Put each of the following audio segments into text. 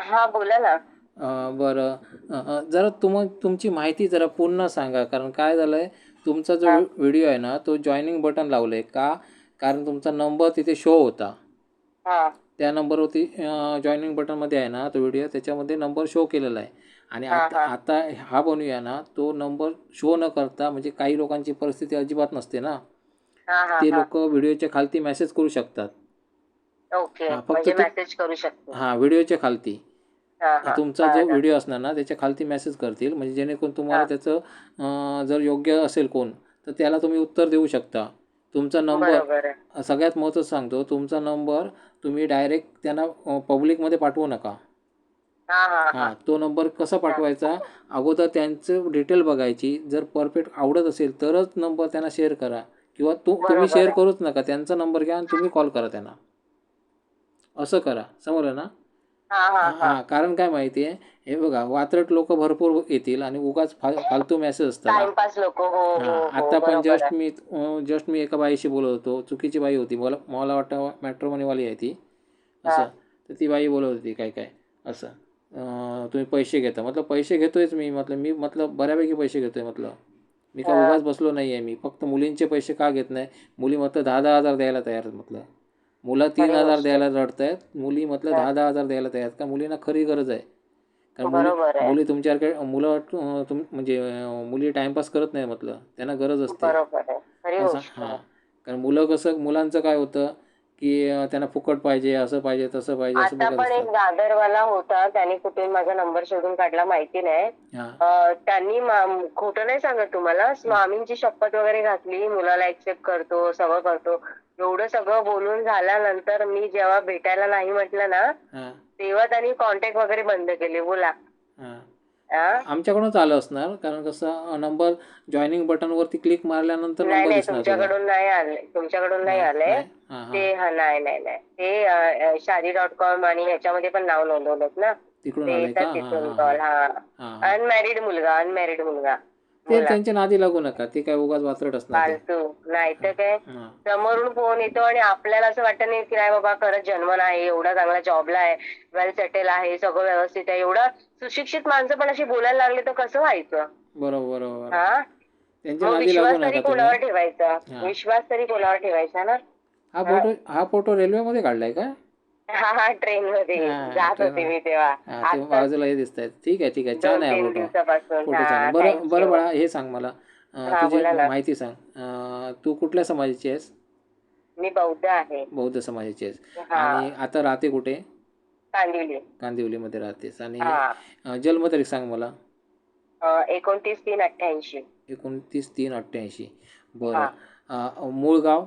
हा बोला ना. बरं. जरा तुम तुमची माहिती जरा पूर्ण सांगा कारण काय झालं आहे तुमचा जो. व्हिडिओ आहे ना तो जॉईनिंग बटन लावलं आहे का? कारण तुमचा नंबर तिथे शो होता. हा. त्या नंबरवरती जॉईनिंग बटनमध्ये आहे ना तो व्हिडिओ त्याच्यामध्ये नंबर शो केलेला आहे. आणि आता हा. आता हा बनवूया ना तो नंबर शो न करता म्हणजे काही लोकांची परिस्थिती अजिबात नसते ना. ते लोक व्हिडिओच्या खालती मेसेज करू शकतात. ओके हा, फक्त म्हणजे तू- मेसेज करू शकतो हां व्हिडिओच्या खालती. तुमचा जो. व्हिडिओ असणार ना त्याच्या खालती मेसेज करतील. म्हणजे जेणेकरून तुम्हाला. त्याचं जर योग्य असेल कोण तर त्याला तुम्ही उत्तर देऊ शकता. तुमचा नंबर. सगळ्यात महत्त्वाचं सांगतो तुमचा नंबर तुम्ही डायरेक्ट त्यांना पब्लिकमध्ये पाठवू नका. हा तो नंबर कसा पाठवायचा? अगोदर त्यांचं डिटेल बघायची. जर परफेक्ट आवडत असेल तरच नंबर त्यांना शेअर करा. किंवा तू तुम्ही शेअर. करूच नका. त्यांचा नंबर घ्या आणि तुम्ही कॉल करा त्यांना. असं करा. समजलं ना? हा हा हा. हां कारण काय माहिती आहे? हे बघा वात्रट लोक भरपूर येतील आणि उगाच फाल फालतू मेसेज असतात. टाइमपास लोक हो हो हां हो आता पण बरोबर जस्ट आहे. मी जस्ट मी एका बाईशी बोलत होतो. चुकीची बाई होती. मला मला वाटतं मॅट्रोमनीवाली आहे ती. असं. तर ती बाई बोलत होती काय काय? असं. अं, तुम्ही पैसे घेता. म्हटलं पैसे घेतोयच मी. म्हटलं मी म्हटलं बऱ्यापैकी पैसे घेतोय म्हटलं मी काय हा. उगाच बसलो नाही आहे मी. फक्त मुलींचे पैसे का घेत नाही? मुली म्हटलं दहा दहा हजार द्यायला तयार आहेत म्हटलं मुलं तीन हजार. द्यायला रडत आहेत मुली म्हटलं. दहा दहा हजार द्यायला तयार का मुलींना खरी गरज आहे. कारण मुली मुली तुमच्यासारखे मुलं तुम म्हणजे अं, मुली टाइमपास करत नाही म्हटलं. त्यांना गरज असते. बरोबर आहे. खरी असं गोष्ट हां. आहे. कारण मुलं कसं मुलांचं काय होतं की अं, त्यांना फुकट पाहिजे असं पाहिजे तसं पाहिजे असं आता बघत पण एक असतात. दादरवाला होता. त्याने कुठून माझा नंबर शोधून काढला माहिती नाही. हां. अं, त्यांनी मा- खोटं नाही सांगत तुम्हाला. स्वामींची शपथ वगैरे घातली. मुलाला एक्सेप्ट करतो सगळं करतो. एवढं सगळं बोलून झाल्यानंतर मी जेव्हा भेटायला नाही म्हटलं ना हां. तेव्हा त्यांनी कॉन्टॅक्ट वगैरे बंद केले बोला. हां. हा? आमच्याकडूनच आलं असणार कारण कसं नंबर जॉईनिंग बटनवरती क्लिक मारल्यानंतर नाही नंबर नाही दिसणार तुला तुमच्याकडून नाही आले तुमच्याकडून नाही आले. नाही? हां, हां. ते हा नाही नाही नाही. ते अं, शादी डॉट कॉम आणि ह्याच्यामध्ये पण नाव नोंदवलं ना. तिकडून ते आलंय का? हां तिथून हां कॉल हां हा. हां हां. अनमॅरिड मुलगा अनमॅरिड मुलगा. ते त्यांच्या नादी लागू नका. ते काय उगाच वात्रट असणार फालतू नाही तर काय? हां. समोरून फोन येतो आणि आपल्याला असं वाटत नाही की नाही बाबा खरंच जन्म नाही एवढा चांगला जॉबला आहे वेल सेटल आहे सगळं व्यवस्थित आहे एवढं सुशिक्षित माणसं पण अशी बोलायला लागले तर कसं व्हायचं? बरोबर बरोबर हा? त्यांच्या मग नादी लागू विश्वास तरी नका कोणावर ठेवायचा? हा. विश्वास तरी कोणावर ठेवायचा ना? हा. फोटो हा फोटो रेल्वेमध्ये काढलाय का? हा हा ट्रेन मध्ये हा, जात होते मध्ये. मी तेव्हा. हा ते बाजूला हे दिसत आहेत ठीक आहे ठीक आहे. छान दोन आहे हा तीन फोटो. दिवसापासून. फोटो हा छान आहे. बरं बरं. बाळा हे सांग मला. अं, हा, तुझी बोला ना. माहिती सांग. अं, तू कुठल्या समाजाची आहेस? मी बौद्ध आहे. बौद्ध समाजाची आहेस. हा. आणि आता राहते कुठे? कांदिवली. कांदिवलीमध्ये राहतेस. आणि हा. अं, जन्मतारीख सांग मला. अं, एकोणतीस तीन अठ्ठ्याऐंशी. एकोणतीस तीन अठ्ठ्याऐंशी. हा. बरं. अं, मूळ गाव?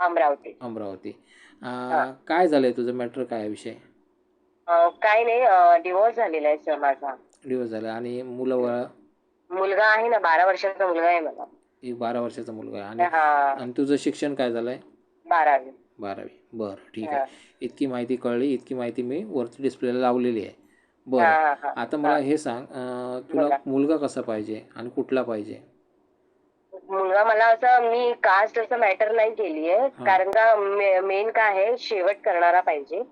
अमरावती. अमरावती. अं. काय झालंय तुझं? मॅटर काय आहे विषय? अं, काही नाही डिवोर्स झालेला आहे सर माझा. दिवस झाला. आणि मुलं वळ? मुलगा आहे ना बारा वर्षाचा मुलगा आहे मला एक बारा वर्षाचा मुलगा आहे. आणि हा. आणि तुझं शिक्षण काय झालंय? बारावी. बारावी. बरं ठीक हा. आहे इतकी माहिती कळली इतकी माहिती मी वरती डिस्प्लेला लावलेली आहे. बरं. हा, हा. आता मला हे. सांग अं, तुला. मुलगा कसा पाहिजे आणि कुठला पाहिजे? मुलगा मला असं मी कास्ट असं मॅटर नाही केली आहे हा. कारण का मेन काय आहे शेवट करणारा पाहिजे.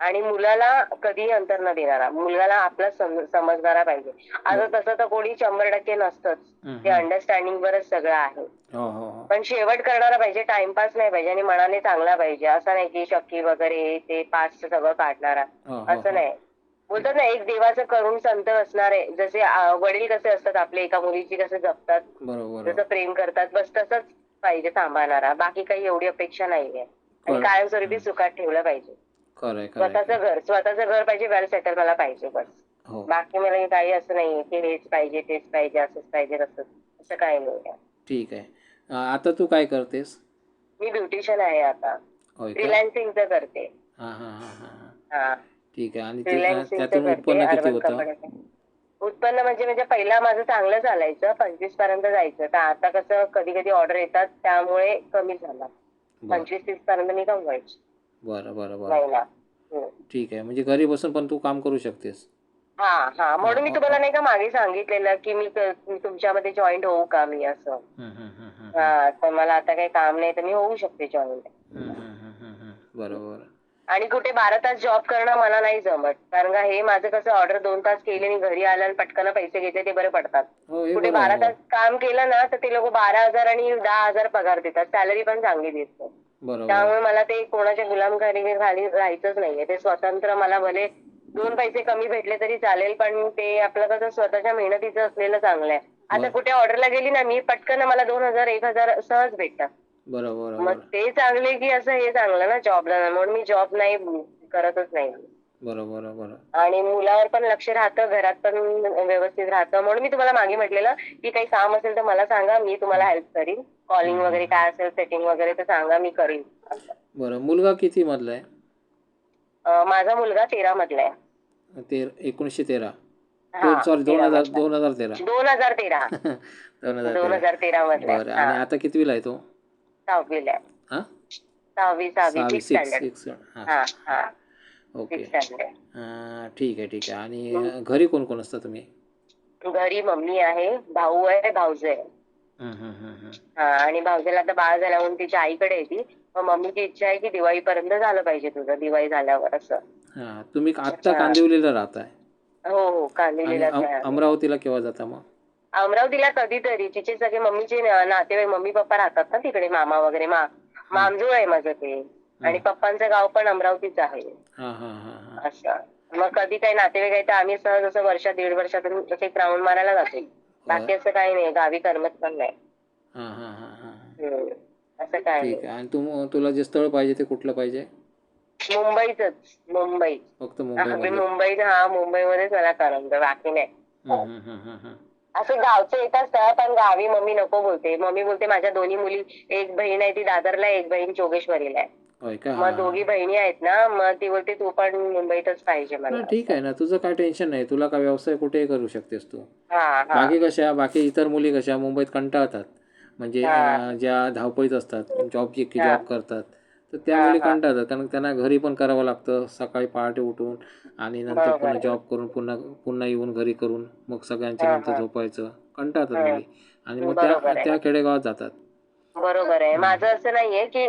आणि मुलाला कधीही अंतर न देणारा मुलाला आपला सम- समजणारा पाहिजे. आता तसं तर कोणी शंभर टक्के नसतंच. ते. अंडरस्टँडिंग वरच सगळं आहे. हो हो हो. पण शेवट करणारा पाहिजे टाइमपास नाही पाहिजे आणि मनाने चांगला पाहिजे. असं नाही की शक्की वगैरे ते पाच सगळं काढणारा. असं. नाही. बोलतात ना एक देवाचं करून संत असणार आहे जसे वडील कसे असतात आपले एका मुलीची कसे जपतात जसं प्रेम करतात बस तसंच पाहिजे सांभाळणारा बाकी काही एवढी अपेक्षा नाहीये. आणि. कायमस्वरूपी सुखात ठेवलं पाहिजे. स्वतःचं घर स्वतःचं घर पाहिजे वेल सेटल मला पाहिजे बस. हो. बाकी मला काही असं नाही की हेच पाहिजे तेच पाहिजे असंच पाहिजे तसंच. असं काही नाही ठीक आहे. आता तू काय करतेस? मी ब्युटिशियन आहे आता. फ्रीलान्सिंगचं करते. हां हां हां हां हां. हा. ठीक आहे. आणि ते- त्यातून करते उत्पन्न किती अर्बन होतं. उत्पन्न म्हणजे म्हणजे पहिला माझं चांगलं चालायचं पंचवीसपर्यंत जायचं. तर आता कसं कधी कधी ऑर्डर येतात त्यामुळे कमी झाला. बरं. पंचवीस तीस पर्यंत मी कमवायची. बरं बरं बरं. महिना. हम्म. ठीक आहे. म्हणजे घरी बसून पण तू काम करू शकतेस. हा हा. म्हणून मी तुम्हाला. नाही का मागे सांगितलेलं की मी क- मी तुमच्यामध्ये जॉईंट होऊ का मी असं. हम्म, हम्म, हम्म, हम्म. हा तर मला आता काही काम नाही तर मी होऊ शकते जॉईंट हम्म, हम्म, हम्म, हम्म, हम्म. बरोबर. आणि कुठे बारा तास जॉब करणं मला नाही जमत. कारण का हे माझं कसं ऑर्डर दोन तास केली आणि घरी आलं आणि पटकन पैसे घेतले ते बरे पडतात. हो कुठे बारा. तास काम केलं ना तर ते लोक बारा हजार आणि दहा हजार पगार देतात. सॅलरी पण चांगली देतात त्यामुळे मला ते कोणाच्या गुलामखाली खाली राहायचंच नाहीये. ते स्वतंत्र मला भले दोन पैसे कमी भेटले तरी चालेल पण ते आपलं कसं स्वतःच्या मेहनतीचं असलेलं चांगलं आहे. आता. कुठे ऑर्डरला गेली ना मी पटकन मला दोन हजार एक हजार सहज भेटतात. बरोबर मग ते चांगले की असं हे चांगलं ना जॉबला म्हणून मी जॉब नाही करतच नाही. बरोबर बरोबर. आणि मुलावर पण लक्ष राहतं घरात पण व्यवस्थित राहतं. म्हणून मी तुम्हाला मागे म्हटलेलं की काही काम असेल तर मला सांगा मी तुम्हाला हेल्प करीन. कॉलिंग वगैरे काय असेल सेटिंग वगैरे तर सांगा मी करीन. बरं मुलगा किती मधला आहे? माझा मुलगा तेरा मधला आहे. ते एकोणीसशे तेरा. सॉरी दोन हजार. दोन हजार तेरा. दोन हजार तेरा. दोन हजार तेरा. मधला. आणि आता कितवीला आहे तो? सहावीला. आहे हा? सहावी सहावी सहावी सिक्स सिक्स स्टँडर्ड सिक्स हा हा. हा. ओके सिक्स स्टँडर्ड अं, ठीक आहे ठीक आहे. आणि घरी कोण कोण असता तुम्ही? घरी मम्मी आहे भाऊ आहे भाऊज आहे. हा आणि भाऊजेला आता बाळ झाल्या म्हणून तिच्या आईकडे येते मग मम्मीची इच्छा आहे की दिवाळीपर्यंत झालं पाहिजे तुझं दिवाळी झाल्यावर असं. हा तुम्ही आत्ता अच्छा. कांदिवलीला राहताय. हो हो आणि कांदिवलीला अम- अमरावतीला केव्हा जाता मग? अमरावतीला कधीतरी तिचे सगळे मम्मीचे नातेवाईक मम्मी पप्पा राहतात ना तिकडे मामा वगैरे मा मामजूळ आहे माझं ते. आणि पप्पांचं गाव पण अमरावतीच आहे. असं. मग कधी काही नातेवाईक आहे तर आम्ही सहज असं वर्षात दीड वर्षातून असे एक राऊंड मारायला जातो. बाकी असं काही नाही गावी करमत पण नाही. हा हा हा हा. असं काय आणि तुला जे स्थळ पाहिजे ते कुठलं पाहिजे? मुंबईच मुंबई. फक्त मुंबईमध्ये. मुंबईत हा मुंबईमध्येच मला करमत. बाकी नाही. असं गावचं येत असतं पण गावी मम्मी नको बोलते. मम्मी बोलते माझ्या दोन्ही मुली एक बहीण आहे ती दादरला आहे, एक बहीण जोगेश्वरीला आहे. होय का? हा, मग हा. दोघी बहिणी आहेत ना मग ती बोलते तू पण मुंबईतच पाहिजे हा, मला ठीक आहे ना तुझं काय टेन्शन नाही. तुला काय व्यवसाय कुठेही करू शकतेस तू. हा हा. बाकी कशा बाकी इतर मुली कशा? मुंबईत कंटाळतात. म्हणजे हा. अं, ज्या धावपळीत असतात जॉब हा. जॉब करतात. तर त्या मुली हा. कंटाळतात कारण त्यांना घरी पण करावं लागतं. सकाळी पहाटे उठून आणि नंतर पुन्हा. जॉब करून पुन्हा पुन्हा येऊन घरी करून मग सगळ्यांच्या नंतर. झोपायचं. कंटाळतात. मुली आणि मग त्या. त्या खेडेगावात जातात. बरोबर आहे. माझं असं नाहीये की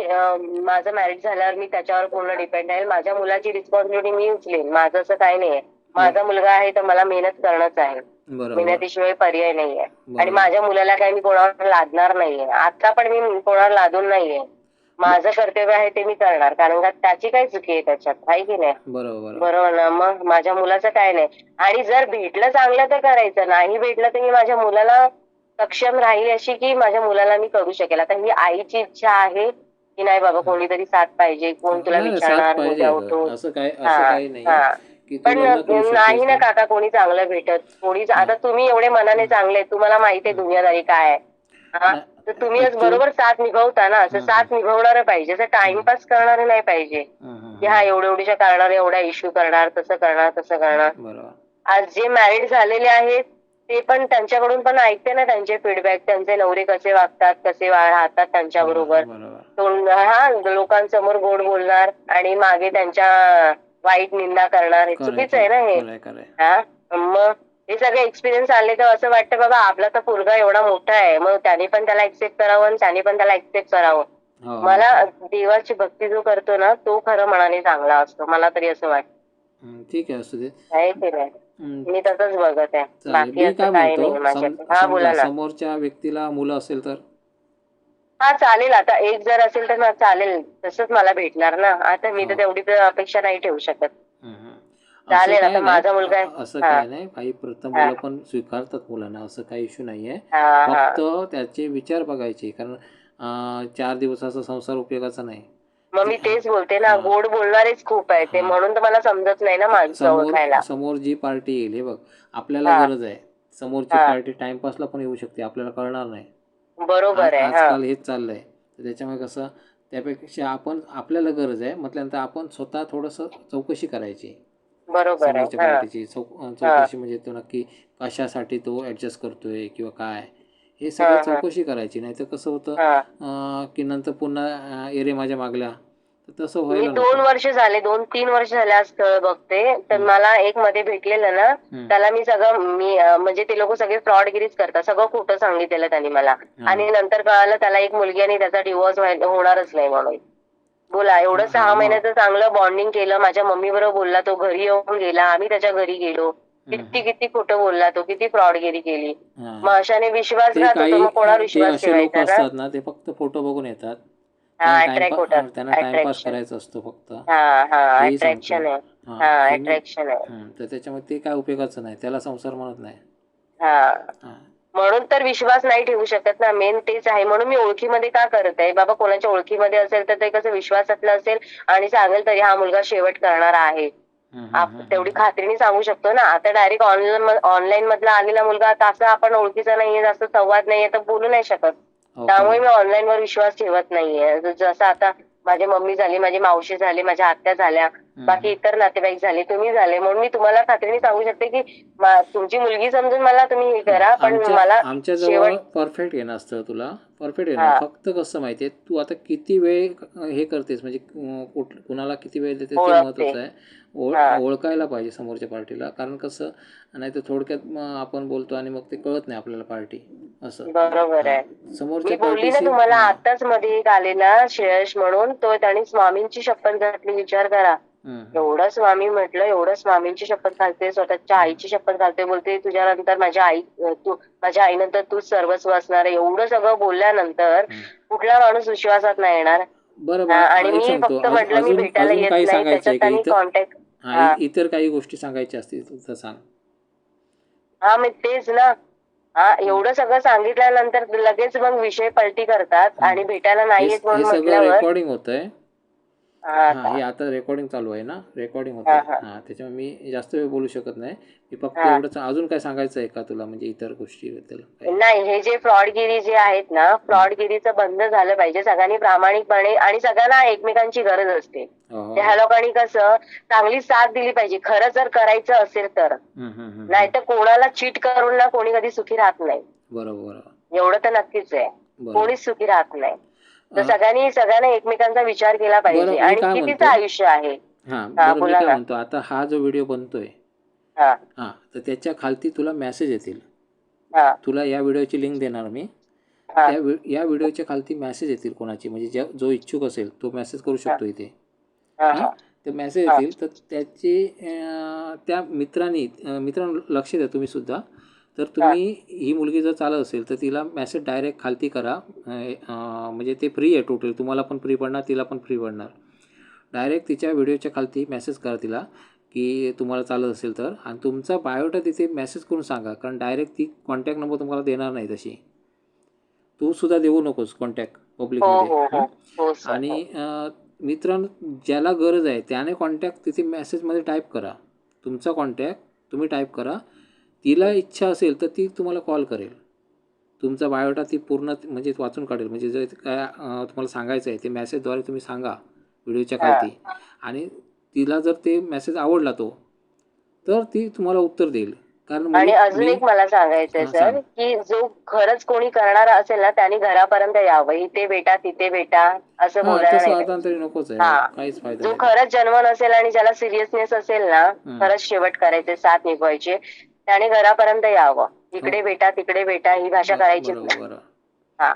माझं मॅरेज झाल्यावर मी त्याच्यावर पूर्ण डिपेंड आहे. माझ्या मुलाची रिस्पॉन्सिबिलिटी मी उचलेन. माझं असं काही नाहीये. माझा मुलगा आहे तर मला मेहनत करणंच आहे. मेहनतीशिवाय पर्याय नाहीये. आणि. माझ्या मुलाला काही मी कोणावर लादणार नाहीये. आता पण मी कोणावर लादून नाहीये. माझं कर्तव्य आहे ते मी करणार. कारण का त्याची काय चुकी आहे त्याच्यात? आहे की नाही? बरोबर बरोबर. ना? मग माझ्या मुलाचं काय नाही? आणि जर भेटलं चांगलं तर करायचं. नाही भेटलं तर मी माझ्या मुलाला सक्षम राहील अशी की माझ्या मुलाला मी करू शकेल. आता ही आईची इच्छा आहे की नाही बाबा कोणीतरी साथ पाहिजे. कोण तुला विचारणार. उठून. पण नाही ना? काका कोणी चांगलं भेटत. कोणी आता तुम्ही एवढे मनाने चांगले तुम्हाला माहिती आहे दुनियादारी काय आहे? तर तुम्ही आज बरोबर साथ निभवता ना असं. साथ निभवणारं पाहिजे. असं टाइमपास करणारे नाही पाहिजे. की हा एवढ्या एवढीच्या करणार एवढा इश्यू करणार तसं करणार तसं करणार. आज जे मॅरिड झालेले आहेत ते पण त्यांच्याकडून पण ऐकते ना त्यांचे फीडबॅक त्यांचे नवरे कसे वागतात कसे राहतात त्यांच्या बरोबर बरोबर. तोंड हा लोकांसमोर गोड बोलणार आणि मागे त्यांच्या वाईट निंदा करणार. हे चुकीचं आहे ना हे. हा? मग हे सगळे एक्सपिरियन्स आले तर असं वाटतं बाबा आपला तर पोरगा एवढा मोठा आहे मग त्याने पण त्याला एक्सेप्ट करावं आणि त्याने पण त्याला एक्सेप्ट करावं. हो, मला देवाची भक्ती जो करतो ना तो खरं मनाने चांगला असतो. मला तरी असं वाटतं. ठीक आहे असू दे. मी तसंच बघत आहे. बाकी असं काही नाही माझ्या हा बोला ना. समोरच्या व्यक्तीला मुलं असेल तर? हा चालेल. आता एक जर असेल तर चालेल. तसंच मला भेटणार ना. आता मी तर हो. तेवढी अपेक्षा नाही ठेवू शकत. चालेल, असं आता माझा नाही, मुलगा आहे. असं हा. काय नाही. काही प्रथम हा. मुलं पण स्वीकारतात मुलांना. असं काही इश्यू नाहीये. हा हा. फक्त त्याचे विचार बघायचे. कारण अं, चार दिवसाचा संसार उपयोगाचा नाही. मग मी तेच बोलते ना. हा. गोड बोलणारेच खूप आहे ते हा. म्हणून तर मला समजत नाही ना माणसं ओळखायला. समोर जी पार्टी येईल हे बघ. आपल्याला हा. गरज आहे. समोरची हा. पार्टी टाइमपासला पण येऊ शकते. आपल्याला कळणार नाही. बरोबर आहे. हा. आजकाल हेच चाललंय. तर त्याच्यामुळे कसं त्यापेक्षा आपण आपल्याला गरज आहे. म्हटल्यानंतर आपण स्वतः थोडस चौकशी करायची. बरोबर हा. चौ चौकशी म्हणजे तो नक्की कशासाठी तो ऍडजस्ट करतोय किंवा काय? हे हा, सगळं हा. चौकशी करायची नाही तर कसं होतं हा. अं, की नंतर पुन्हा एरे माझ्या मागल्या. तर तसं मी व्हायला दोन नको वर्ष झाले दोन तीन वर्ष झाले आज स्थळ बघते. तर हम्म. मला एक मध्ये भेटलेलं ना हम्म. त्याला मी सगळं मी अं, म्हणजे ते लोक सगळे फ्रॉडगिरीच करतात. सगळं खोटं सांगितलेलं त्यांनी मला. हा. आणि नंतर कळालं त्याला एक मुलगी आणि त्याचा डिवोर्स होणारच नाही म्हणून. बोला एवढं सहा. महिन्याचं चांगलं बॉन्डिंग केलं माझ्या मम्मी बरोबर बोलला तो घरी येऊन गेला आम्ही त्याच्या घरी गेलो. किती किती खोटं बोलला तो किती फ्रॉडगिरी केली. मग अशाने विश्वास ते घात काही होतो मग कोणावर विश्वास ठेवायचा ना ते फक्त फोटो बघून येतात. करायचा असतो फक्त. अट्रॅक्शन आहे. तुम्ही- अट्रॅक्शन आहे. हम्म, तर त्याच्यामुळे ते काय उपयोगाचं नाही त्याला संसार म्हणत नाही. म्हणून तर विश्वास नाही ठेवू शकत ना. मेन तेच आहे. म्हणून मी ओळखीमध्ये का करत आहे? बाबा कोणाच्या ओळखीमध्ये असेल तर ते कसं विश्वासातलं असेल आणि सांगेल तरी हा मुलगा शेवट करणार आहे. तेवढी. खात्रीने सांगू शकतो ना. आता डायरेक्ट ऑनलाईन ऑनलाईन मधला आलेला मुलगा आता असं आपण ओळखीचा नाहीये जास्त संवाद नाहीये तर बोलू नाही शकत. त्यामुळे. मी ऑनलाईन वर विश्वास ठेवत नाहीये. जसं आता माझी मम्मी झाली माझी मावशी झाली माझ्या आत्या झाल्या बाकी इतर नातेवाईक झाले तुम्ही झाले. म्हणून मी तुम्हाला खात्रीने सांगू शकते की तुमची मुलगी समजून मला तुम्ही हे करा पण मला आमच्या जवळ शेवट परफेक्ट असतं तुला. परफेक्ट हा. येणं फक्त कसं माहितीये तू आता किती वेळ हे करतेस म्हणजे कुठ- कुणाला किती वेळ देते ते ओळखते. महत्वाचं आहे ओळ हा. ओळखायला पाहिजे समोरच्या पार्टीला कारण कसं नाही तर थोडक्यात मग आपण बोलतो आणि मग ते कळत नाही आपल्याला पार्टी असं बरोबर आहे हा. समोरच्या बोलली ना तुम्हाला. आताच मध्ये एक आलेला श्रेयश म्हणून तो त्याने स्वामींची शपथ घातली विचार करा. एवढं स्वामी म्हटलं एवढं स्वामींची शपथ घालते स्वतःच्या आईची शपथ घालते बोलते तुझ्यानंतर माझ्या आई तू माझ्या आईनंतर तूच सर्वस्व असणार आहे. एवढं सगळं बोलल्यानंतर. कुठला माणूस विश्वासात नाही येणार. आणि मी फक्त म्हटलं मी भेटायला येत नाही त्याच्यात कॉन्टॅक्ट इतर काही गोष्टी सांगायच्या असतील तर सांग. हा मग तेच ना. हा एवढं सगळं सांगितल्यानंतर लगेच मग विषय पलटी करतात आणि भेटायला नाही येत म्हणून म्हटल्यावर रेकॉर्डिंग होतंय. हा आता. रेकॉर्डिंग चालू आहे ना? रेकॉर्डिंग होत हा, त्याच्यामुळे मी जास्त वेळ बोलू शकत नाही. मी फक्त. एवढंच अजून काय सांगायचं आहे का तुला? म्हणजे इतर गोष्टीबद्दल? नाही हे जे फ्रॉडगिरी जे आहेत ना फ्रॉडगिरीचं बंद झालं पाहिजे. सगळ्यांनी प्रामाणिकपणे आणि सगळ्यांना एकमेकांची गरज असते. हो. त्या ह्या लोकांनी कसं चांगली साथ दिली पाहिजे. खरं जर करायचं असेल तर. नाही तर कोणाला चीट करून ना कोणी कधी सुखी राहत नाही. बरोबर एवढं तर नक्कीच आहे. कोणीच सुखी राहत नाही. तर सगळ्यांनी सगळ्यांना एकमेकांचा विचार केला पाहिजे. आणि कितीचं? आयुष्य आहे. हा बरं मी बोला काय ना. म्हणतो? आता हा जो व्हिडिओ बनतोय हा. हा तर त्याच्या खालती तुला मेसेज येतील. हा. तुला या व्हिडिओची लिंक देणार मी. त्या व्हि- या व्हिडिओच्या खालती मेसेज येतील कोणाची? म्हणजे ज्या जो इच्छुक असेल तो मेसेज करू शकतो इथे. हा हा? हा. ते मेसेज. येतील. तर त्याची अं, त्या मित्रांनी अं, मित्रांनो लक्ष द्या तुम्ही सुद्धा. तर तुम्ही ही मुलगी जर चालत असेल तर तिला मेसेज डायरेक्ट खालती करा. म्हणजे ते फ्री आहे टोटल तुम्हाला पण फ्री पडणार तिला पण फ्री पडणार. डायरेक्ट तिच्या व्हिडिओच्या खालती मेसेज करा तिला की तुम्हाला चालत असेल तर. आणि तुमचा बायोटा तिथे मेसेज करून सांगा कारण डायरेक्ट ती कॉन्टॅक्ट नंबर तुम्हाला देणार नाही तशी. तू सुद्धा देऊ नकोस कॉन्टॅक्ट हो हो पब्लिकमध्ये हो? हो सर आणि मित्रांनो ज्याला गरज आहे त्याने कॉन्टॅक्ट तिथे मेसेजमध्ये टाईप करा. तुमचा कॉन्टॅक्ट तुम्ही टाईप करा. तिला इच्छा असेल तर ती तुम्हाला कॉल करेल. तुमचा बायोटा ती पूर्ण म्हणजे वाचून काढेल. म्हणजे जर काय तुम्हाला सांगायचं आहे ते मेसेजद्वारे तुम्ही सांगा व्हिडिओच्या. खालती. आणि तिला जर ते मेसेज आवडला तो तर ती तुम्हाला उत्तर देईल. कारण आणि अजून एक मला सांगायचंय सर. की जो खरंच कोणी करणार असेल ना त्यांनी घरापर्यंत यावं. इथे बेटा तिथे बेटा असं बोलायला जो खरंच जन्मन असेल आणि ज्याला सिरियसनेस असेल ना खरंच शेवट करायचे साथ निभवायचे. त्याने घरापर्यंत यावं. इकडे हो. बेटा तिकडे बेटा ही भाषा करायचीच बरोबर हा.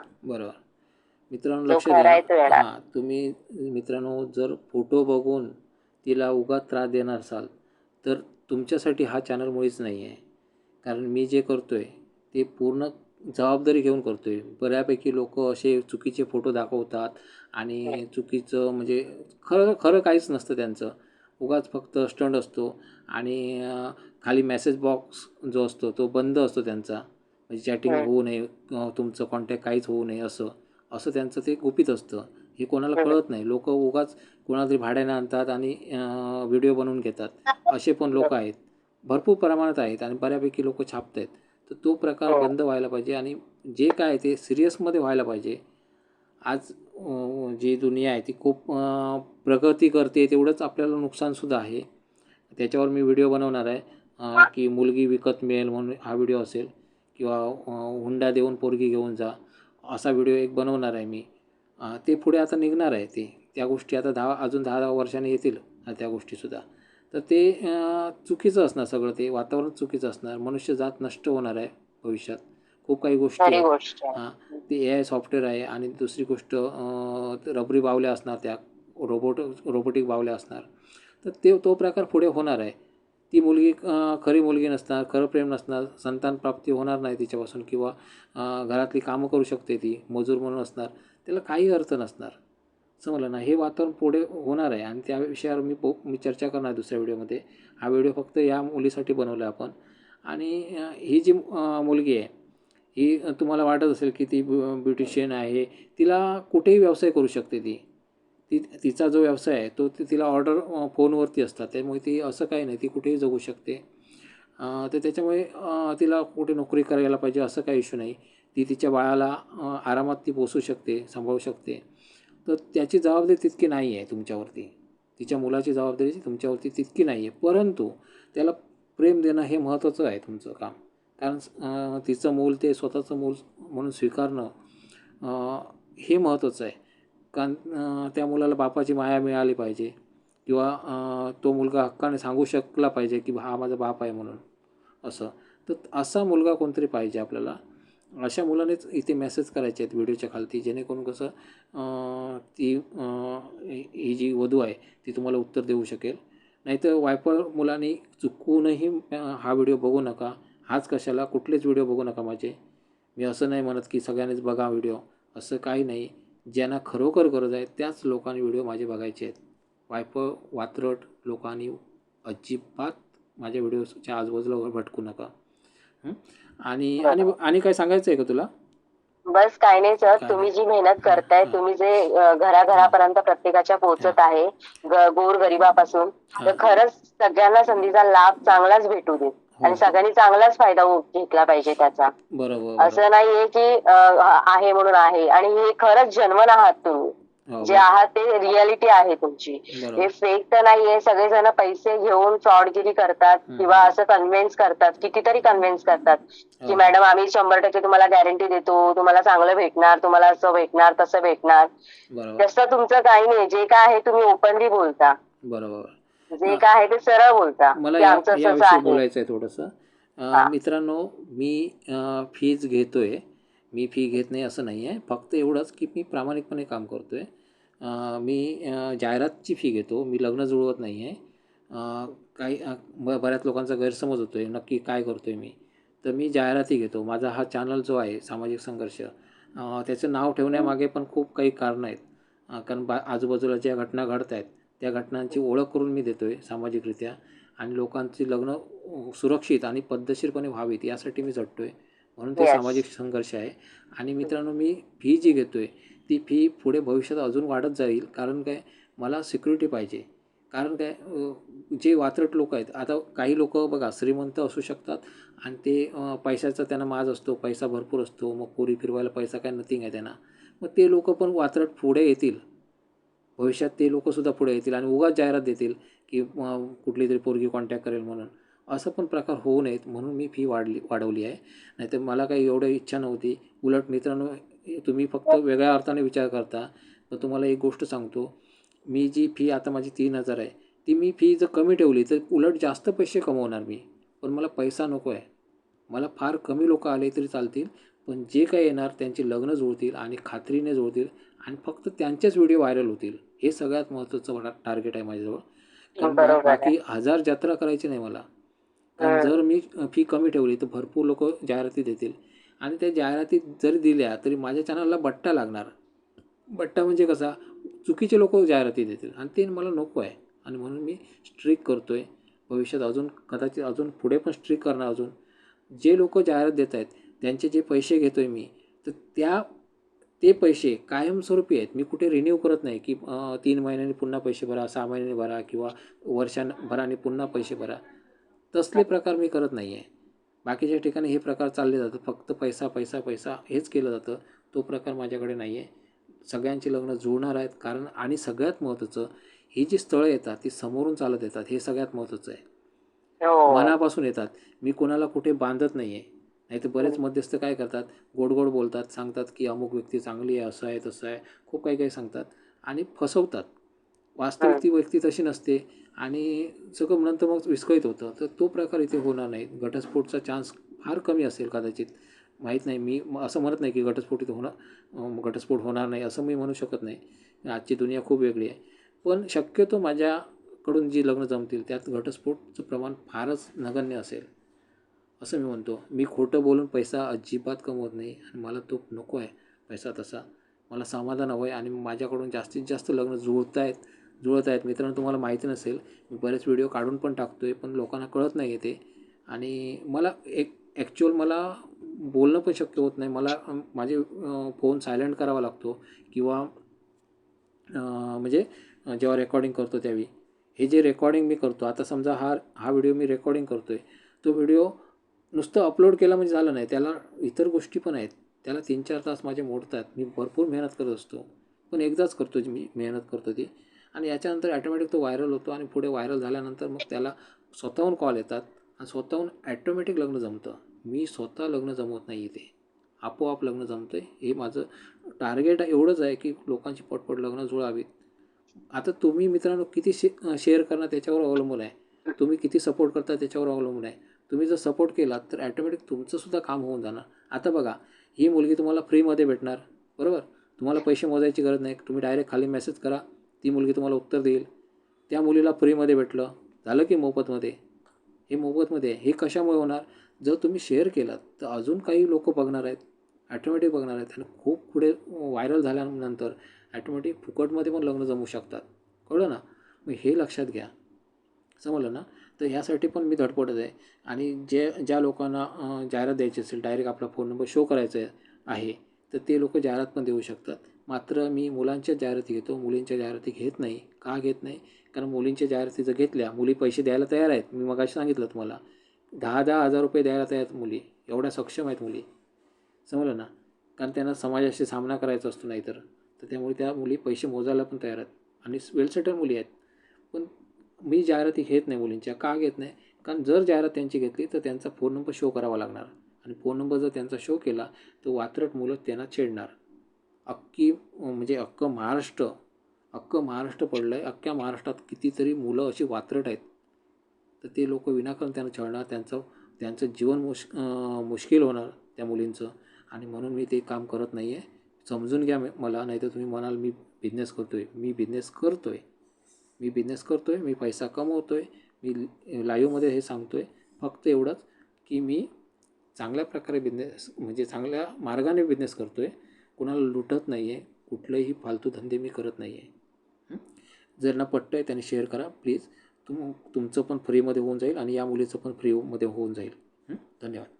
मित्रांनो लक्ष द्या. हां तुम्ही मित्रांनो जर फोटो बघून तिला उगा त्रास देणार असाल तर तुमच्यासाठी हा चॅनल मुळीच नाही आहे कारण मी जे करतो आहे ते पूर्ण जबाबदारी घेऊन करतो आहे बऱ्यापैकी लोक असे चुकीचे फोटो दाखवतात आणि चुकीचं म्हणजे खरं खरं काहीच नसतं त्यांचं. उगाच फक्त स्टंट असतो. आणि खाली मेसेज बॉक्स जो असतो तो बंद असतो त्यांचा. म्हणजे चॅटिंग. होऊ नये तुमचं कॉन्टॅक्ट काहीच होऊ नये असं. असं त्यांचं ते गुपित असतं. हे कोणाला. कळत नाही. लोक उगाच कोणाला तरी भाड्याने आणतात आणि व्हिडिओ बनवून घेतात. असे पण लोक आहेत. भरपूर प्रमाणात आहेत आणि बऱ्यापैकी लोक छापत आहेत तर तो प्रकार हो. बंद व्हायला पाहिजे आणि जे काय आहे ते सिरियसमध्ये व्हायला पाहिजे. आज जी दुनिया आहे ती खूप प्रगती करते तेवढंच आपल्याला नुकसानसुद्धा आहे. त्याच्यावर मी व्हिडिओ बनवणार आहे. की मुलगी विकत मिळेल म्हणून हा व्हिडिओ असेल किंवा हुंडा देऊन पोरगी घेऊन जा असा व्हिडिओ एक बनवणार आहे मी. ते पुढे आता निघणार आहे ते. त्या गोष्टी आता दहा अजून दहा दहा वर्षांनी येतील त्या गोष्टीसुद्धा. तर ते चुकीचं असणार सगळं ते. वातावरण चुकीचं असणार. मनुष्यजात नष्ट होणार आहे भविष्यात. खूप काही गोष्टी. हां. ते ए आय सॉफ्टवेअर आहे आणि दुसरी गोष्ट रबरी बावल्या असणार त्या. रोबोट रोबोटिक बावल्या असणार. तर ते तो प्रकार पुढे होणार आहे. ती मुलगी खरी मुलगी नसणार खरं प्रेम नसणार संतान प्राप्ती होणार नाही तिच्यापासून किंवा घरातली कामं करू शकते ती मजूर म्हणून असणार त्याला काही अर्थ नसणार. समजलं ना हे वातावरण पुढे होणार आहे आणि त्या विषयावर मी पो मी चर्चा करणार दुसऱ्या व्हिडिओमध्ये. हा व्हिडिओ फक्त या मुलीसाठी बनवला आहे आपण. आणि ही जी मुलगी आहे ही तुम्हाला वाटत असेल की ती ब्यु ब्युटिशियन आहे तिला कुठेही व्यवसाय करू शकते ती. ती तिचा जो व्यवसाय आहे तो तिला ऑर्डर फोनवरती असतात. त्यामुळे ती असं काही नाही ती कुठेही जगू शकते. तर त्याच्यामुळे तिला कुठे नोकरी करायला पाहिजे असं काही इश्यू नाही. ती तिच्या बाळाला आरामात ती पोसू शकते सांभाळू शकते. तर त्याची जबाबदारी तितकी नाही आहे तुमच्यावरती. तिच्या मुलाची जबाबदारी तुमच्यावरती तितकी नाही आहे. परंतु त्याला प्रेम देणं हे महत्त्वाचं आहे तुमचं काम. कारण तिचं मूल ते स्वतःचं मूल म्हणून स्वीकारणं हे महत्त्वाचं आहे. कारण त्या मुलाला बापाची माया मिळाली पाहिजे. किंवा तो मुलगा हक्काने सांगू शकला पाहिजे की हा माझा बाप आहे म्हणून. असं. तर असा मुलगा कोणतरी पाहिजे आपल्याला. अशा मुलानेच इथे मेसेज करायचे आहेत व्हिडिओच्या खालती. जेणेकरून कसं ती ही जी वधू आहे ती तुम्हाला उत्तर देऊ शकेल. नाहीतर वायफळ मुलांनी चुकूनही हा व्हिडिओ बघू नका. हाच कशाला? कुठलेच व्हिडिओ बघू नका माझे. मी असं नाही म्हणत की सगळ्यांनीच बघा व्हिडिओ असं काही नाही. ज्यांना खरोखर गरज आहे त्याच लोकांनी व्हिडिओ माझे बघायचे आहेत वायफळ वात्रट लोकांनी अजिबात माझ्या व्हिडिओच्या आजूबाजूला भटकू नका हं? आणि आणि आणि काय सांगायचं आहे का तुला बस काही नाही सर काय तुम्ही नाही. जी मेहनत करताय हा. तुम्ही जे अ, घराघरापर्यंत प्रत्येकाच्या पोहोचत आहे गोर गरिबापासून तर हा. खरंच सगळ्यांना संधीचा लाभ चांगलाच भेटू दे आणि हो. सगळ्यांनी चांगलाच फायदा घेतला पाहिजे त्याचा. असं नाहीये की आहे म्हणून आहे. आणि हे खरंच जन्मन आहात तुम्ही. हो, जे आहात ते रियालिटी आहे तुमची. हे फेक तर नाहीये. सगळेजण पैसे घेऊन फ्रॉडगिरी करतात. किंवा असं कन्व्हिन्स करतात. कितीतरी कन्व्हिन्स करतात की हो. मॅडम आम्ही शंभर टक्के तुम्हाला गॅरंटी देतो. तुम्हाला चांगलं भेटणार. तुम्हाला असं भेटणार तसं भेटणार. तसं तुमचं काही नाही. जे काय आहे तुम्ही ओपनली बोलता. बरोबर. जे. काय आहे ते सरळ बोलता. मला की या आमचं असं असं याविषयी आहे. बोलायचं आहे थोडंसं. अं, हा. मित्रांनो मी फीज घेतो आहे मी फी घेत नाही असं नाही आहे फक्त एवढंच की मी प्रामाणिकपणे काम करतो आहे मी अं, जाहिरातची फी घेतो. मी लग्न जुळवत नाही आहे काही अं, ब- बऱ्याच लोकांचा गैरसमज होतो आहे नक्की काय करतो आहे मी? तर मी जाहिराती घेतो. माझा हा चॅनल जो आहे सामाजिक संघर्ष अं, त्याचं नाव ठेवण्यामागे पण खूप काही कारणं आहेत. अं, कारण बा आजूबाजूला ज्या घटना घडत आहेत त्या घटनांची ओळख करून मी देतो आहे सामाजिकरित्या आणि लोकांची लग्न सुरक्षित आणि पद्धतशीरपणे व्हावीत यासाठी मी झटतो आहे म्हणून ते. सामाजिक संघर्ष आहे. आणि मित्रांनो मी फी जी घेतो आहे ती फी पुढे भविष्यात अजून वाढत जाईल. कारण काय? मला सिक्युरिटी पाहिजे. कारण काय? जे वात्रट लोक आहेत आता काही लोक बघा श्रीमंत असू शकतात आणि ते पैशाचा त्यांना माज असतो पैसा भरपूर असतो. मग पोरी फिरवायला पैसा काय? नथिंग आहे त्यांना. मग ते लोक पण वात्रट पुढे येतील. भविष्यात ते लोकसुद्धा पुढे येतील आणि उगाच जाहिरात देतील की कुठली तरी पोरगी कॉन्टॅक्ट करेल म्हणून. असं पण प्रकार होऊ नयेत म्हणून मी फी वाढली वाढवली आहे. नाहीतर मला काही एवढं इच्छा नव्हती. उलट मित्रांनो हे तुम्ही फक्त वेगळ्या अर्थाने विचार करता. तर तुम्हाला एक गोष्ट सांगतो. मी जी फी आता माझी तीन हजार आहे ती मी फी जर कमी ठेवली तर उलट जास्त पैसे कमवणार मी. पण मला पैसा नको आहे. मला फार कमी लोक आले तरी चालतील पण जे काही येणार त्यांची लग्न जुळतील आणि खात्रीने जुळतील आणि फक्त त्यांचेच व्हिडिओ व्हायरल होतील. हे सगळ्यात महत्त्वाचं टार्गेट आहे माझ्याजवळ. कारण. बाकी हजार जत्रा करायची नाही मला. कारण. जर मी फी कमी ठेवली तर भरपूर लोक जाहिराती देतील. आणि त्या जाहिराती जरी दिल्या तरी माझ्या चॅनलला बट्टा लागणार. बट्टा म्हणजे कसा? चुकीचे लोक जाहिराती देतील. आणि ते मला नको आहे. आणि म्हणून मी स्ट्रिक करतो आहे भविष्यात अजून कदाचित अजून पुढे पण स्ट्रिक करणार अजून. जे लोक जाहिरात देत आहेत त्यांचे जे पैसे घेतो आहे मी तर त्या ते पैसे कायमस्वरूपी आहेत. मी कुठे रिन्यू करत नाही की तीन महिन्यांनी पुन्हा पैसे भरा सहा महिन्यांनी भरा किंवा वर्षाभराने पुन्हा पैसे भरा. तसले प्रकार मी करत नाही आहे बाकीच्या ठिकाणी हे प्रकार चालले जातात. फक्त पैसा पैसा पैसा हेच केलं जातं. तो प्रकार माझ्याकडे नाही आहे सगळ्यांची लग्न जुळणार आहेत. कारण आणि सगळ्यात महत्त्वाचं ही जी स्थळं येतात ती समोरून चालत येतात हे सगळ्यात महत्त्वाचं आहे. हो. मनापासून येतात. मी कोणाला कुठे बांधत नाही आहे नाही तर बरेच मध्यस्थ काय करतात? गोड गोड बोलतात सांगतात की अमुक व्यक्ती चांगली आहे असं आहे तसं आहे. खूप काही काही सांगतात आणि फसवतात. वास्तविक ती व्यक्ती तशी नसते आणि सगळं नंतर मग विस्कळीत होतं. तर तो प्रकार इथे होणार नाही. घटस्फोटचा चान्स फार कमी असेल कदाचित. माहीत नाही. मी म- असं म्हणत नाही की घटस्फोट इथे होणार घटस्फोट होणार नाही असं मी म्हणू शकत नाही. आजची दुनिया खूप वेगळी आहे. पण शक्यतो माझ्याकडून जी लग्न जमतील त्यात घटस्फोटचं प्रमाण फारच नगण्य असेल. असं मी म्हणतो मी खोटं बोलून पैसा अजिबात कमवत नाही आणि मला तो नको आहे पैसा तसा. मला समाधान हवं आहे आणि माझ्याकडून जास्तीत जास्त लग्न जुळत आहेत जुळत आहेत मित्रांनो तुम्हाला माहिती नसेल मी बरेच व्हिडिओ काढून पण टाकतो आहे पण लोकांना कळत नाही आहे ते. आणि मला एक ॲक्च्युअल मला बोलणं पण शक्य होत नाही. मला माझे फोन सायलेंट करावा लागतो किंवा म्हणजे जेव्हा रेकॉर्डिंग करतो त्यावेळी. हे जे रेकॉर्डिंग मी करतो आता समजा हा हा व्हिडिओ मी रेकॉर्डिंग करतो आहे तो व्हिडिओ नुसतं अपलोड केला म्हणजे झालं नाही. त्याला इतर गोष्टी पण आहेत. त्याला तीन चार तास माझे मोडतात. मी भरपूर मेहनत करत असतो. पण एकदाच करतो जी मी मेहनत करतो ती. आणि याच्यानंतर ॲटोमॅटिक तो व्हायरल होतो आणि पुढे व्हायरल झाल्यानंतर मग त्याला स्वतःहून कॉल येतात. आणि स्वतःहून ॲटोमॅटिक लग्न जमतं. मी स्वतः लग्न जमवत नाही इथे. आपोआप लग्न जमतं आहे हे माझं टार्गेट एवढंच आहे की लोकांची पटपट लग्न जुळावीत. आता तुम्ही मित्रांनो किती शे शेअर करणार त्याच्यावर अवलंबून आहे. तुम्ही किती सपोर्ट करता त्याच्यावर अवलंबून आहे. तुम्ही जर सपोर्ट केलात तर ॲटोमॅटिक तुमचंसुद्धा काम होऊन जाणार. आता बघा ही मुलगी तुम्हाला फ्रीमध्ये भेटणार बरोबर? तुम्हाला पैसे मोजायची गरज नाही तुम्ही डायरेक्ट खाली मेसेज करा ती मुलगी तुम्हाला उत्तर देईल. त्या मुलीला फ्रीमध्ये भेटलं झालं की मोफतमध्ये? हे मोफतमध्ये हे कशामुळे होणार? जर तुम्ही शेअर केलात तर अजून काही लोक बघणार आहेत ॲटोमॅटिक बघणार आहेत. आणि खूप पुढे व्हायरल झाल्यानंतर ॲटोमॅटिक फुकटमध्ये पण लग्न जमू शकतात. कळलं ना? मग हे लक्षात घ्या. समजलं ना तर ह्यासाठी पण मी धडपडत आहे. आणि जे ज्या लोकांना जाहिरात द्यायची असेल डायरेक्ट आपला फोन नंबर शो करायचा आहे तर ते लोक जाहिरात पण देऊ शकतात. मात्र मी मुलांच्या जाहिराती घेतो. मुलींच्या जाहिराती घेत नाही. का घेत नाही? कारण मुलींच्या जाहिराती जर घेतल्या मुली पैसे द्यायला तयार आहेत. मी मगाशी सांगितलं तुम्हाला. दहा दहा हजार रुपये द्यायला तयार आहेत मुली. एवढ्या सक्षम आहेत मुली. समजलं ना. कारण त्यांना समाजाशी सामना करायचा असतो नाहीतर. तर त्यामुळे त्या मुली पैसे मोजायला पण तयार आहेत. आणि वेल सेटल मुली आहेत. पण मी जाहिराती घेत नाही मुलींच्या का घेत नाही? कारण जर जाहिरात त्यांची घेतली तर त्यांचा फोन नंबर शो करावा लागणार. आणि फोन नंबर जर त्यांचा शो केला तर वात्रट मुलं त्यांना छेडणार. अख्खी म्हणजे अख्खं महाराष्ट्र अख्खं महाराष्ट्र पडलं आहे अख्ख्या महाराष्ट्रात कितीतरी मुलं अशी वात्रट आहेत. तर ते लोक विनाकारण त्यांना छळणार त्यांचं त्यांचं जीवन मुश मुश्किल होणार त्या मुलींचं. आणि म्हणून मी ते काम करत नाही आहे समजून घ्या मला नाही तर तुम्ही म्हणाल मी बिझनेस करतो आहे मी बिझनेस करतो आहे मी बिझनेस करतो आहे मी पैसा कमवतो आहे मी लाईव्हमध्ये हे सांगतो आहे फक्त एवढंच की मी चांगल्या प्रकारे बिझनेस म्हणजे चांगल्या मार्गाने बिझनेस करतो आहे कुणाला लुटत नाही आहे कुठलेही फालतू धंदे मी करत नाही आहे जर ना पटतं आहे त्याने शेअर करा प्लीज तुम तुमचं पण फ्रीमध्ये होऊन जाईल आणि या मुलीचं पण फ्रीमध्ये होऊन जाईल. धन्यवाद.